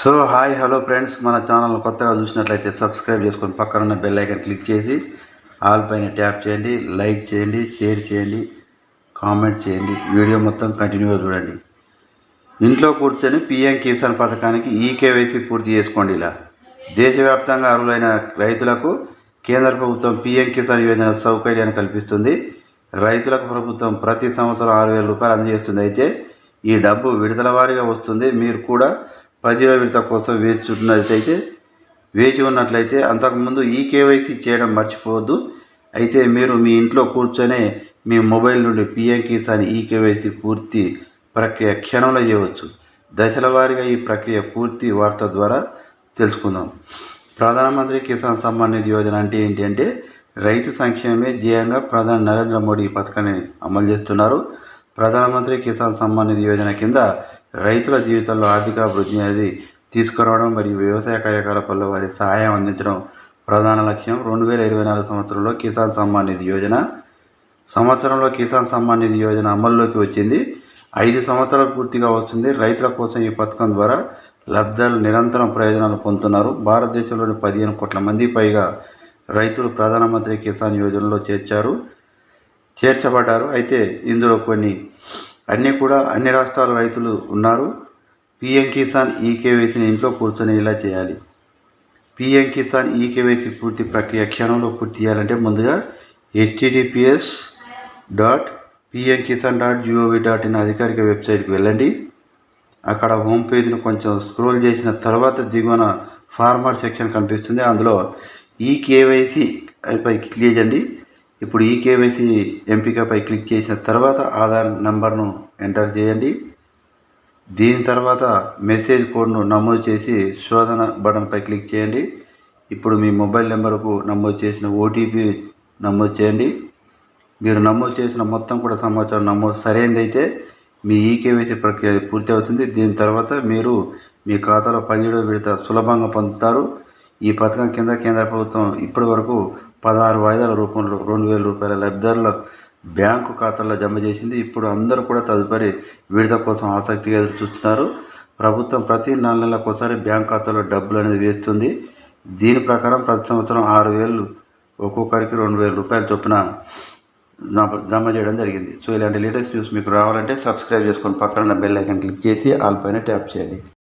So hi hello friends మన channel కొత్తగా చూసినట్లయితే సబ్స్క్రైబ్ చేసుకొని పక్కన ఉన్న బెల్ ఐకన్ క్లిక్ చేసి ఆల్ పైన ట్యాప్ చేయండి లైక్ చేయండి షేర్ చేయండి కామెంట్ చేయండి. వీడియో మొత్తం కంటిన్యూగా చూడండి. ఇంట్లో కూర్చొని పిఎం కిసాన్ పథకానికి ఈకేవైసీ పూర్తి చేసుకోండి ఇలా. దేశవ్యాప్తంగా అర్హులైన రైతులకు కేంద్ర ప్రభుత్వం పిఎం కిసాన్ యోజన సౌకర్యాన్ని కల్పిస్తుంది. రైతులకు ప్రభుత్వం ప్రతి సంవత్సరం ఆరు వేల రూపాయలు అందజేస్తుంది. అయితే ఈ డబ్బు విడుదల వారీగా వస్తుంది. మీరు కూడా పదివ విడత కోసం వేచి ఉన్నట్లయితే వేచి ఉన్నట్లయితే అంతకుముందు ఈ కేవైసీ చేయడం మర్చిపోవద్దు. అయితే మీరు మీ ఇంట్లో కూర్చొనే మీ మొబైల్ నుండి పిఎం కిసాన్ ఈ కేవైసీ పూర్తి ప్రక్రియ క్షణంలో చేయవచ్చు. దశల వారీగా ఈ ప్రక్రియ పూర్తి వార్త ద్వారా తెలుసుకుందాం. ప్రధానమంత్రి కిసాన్ సమ్మాన్ నిధి యోజన అంటే ఏంటి అంటే రైతు సంక్షేమమే ధ్యేయంగా ప్రధాని నరేంద్ర మోడీ ఈ పథకాన్ని అమలు చేస్తున్నారు. ప్రధానమంత్రి కిసాన్ సమ్మాన్ నిధి యోజన కింద రైతుల జీవితంలో ఆర్థిక అభివృద్ధి అనేది తీసుకురావడం మరియు వ్యవసాయ కార్యకలాపాల్లో వారి సహాయం అందించడం ప్రధాన లక్ష్యం. రెండు వేల ఇరవై నాలుగు సంవత్సరంలో కిసాన్ సమ్మాన్ నిధి యోజన. సంవత్సరంలో కిసాన్ సమ్మాన్ నిధి యోజన అమల్లోకి వచ్చింది. ఐదు సంవత్సరాలు పూర్తిగా వస్తుంది రైతుల కోసం ఈ పథకం ద్వారా లబ్ధాలు నిరంతరం ప్రయోజనాలు పొందుతున్నారు. భారతదేశంలోని పదిహేను కోట్ల మంది పైగా రైతులు ప్రధానమంత్రి కిసాన్ యోజనలో చేర్చారు చేర్చబడ్డారు. అయితే ఇందులో కొన్ని అన్నీ కూడా అన్ని రాష్ట్రాల రైతులు ఉన్నారు. పిఎం కిసాన్ ఈకేవైసీని ఇంట్లో కూర్చొని ఇలా చేయాలి? పిఎం కిసాన్ ఈకేవైసీ పూర్తి ప్రక్రియ క్షణంలో పూర్తి చేయాలంటే ముందుగా HTTPS dot PM Kisan dot GOV dot in అధికారిక వెబ్సైట్కి వెళ్ళండి. అక్కడ హోమ్ పేజ్ను కొంచెం స్క్రోల్ చేసిన తర్వాత దిగువన ఫార్మర్ సెక్షన్ కనిపిస్తుంది. అందులో ఈ కేవైసీ పై క్లిక్ చేయండి. ఇప్పుడు ఈ కేవైసీ ఎంపికపై క్లిక్ చేసిన తర్వాత ఆధార్ నెంబర్ను ఎంటర్ చేయండి. దీని తర్వాత మెసేజ్ కోడ్ను నమోదు చేసి శోధన బటన్పై క్లిక్ చేయండి. ఇప్పుడు మీ మొబైల్ నెంబర్కు నమోదు చేసిన ఓటీపీ నమోదు చేయండి. మీరు నమోదు చేసిన మొత్తం కూడా సమాచారం నమోదు సరైనదైతే మీ ఈకేవైసీ ప్రక్రియ పూర్తి అవుతుంది దీని తర్వాత మీరు మీ ఖాతాలో పదిహేడో విడత సులభంగా పొందుతారు. ఈ పథకం కింద కేంద్ర ప్రభుత్వం ఇప్పటి వరకు పదహారు వాయిదాల రూపంలో రెండు వేల రూపాయల లబ్ధిదారుల బ్యాంకు ఖాతాల్లో జమ చేసింది. ఇప్పుడు అందరూ కూడా తదుపరి విడత కోసం ఆసక్తిగా ఎదురు చూస్తున్నారు. ప్రభుత్వం ప్రతి నెల నెలకోసారి బ్యాంక్ ఖాతాలో డబ్బులు అనేది వేస్తుంది. దీని ప్రకారం ప్రతి సంవత్సరం ఆరు వేలు ఒక్కొక్కరికి రెండు వేల రూపాయలు చొప్పున జమ- చేయడం జరిగింది. సో ఇలాంటి లేటెస్ట్ న్యూస్ మీకు రావాలంటే సబ్స్క్రైబ్ చేసుకొని పక్కన బెల్ ఐకన్ క్లిక్ చేసి ఆల్ పైన ట్యాప్ చేయండి.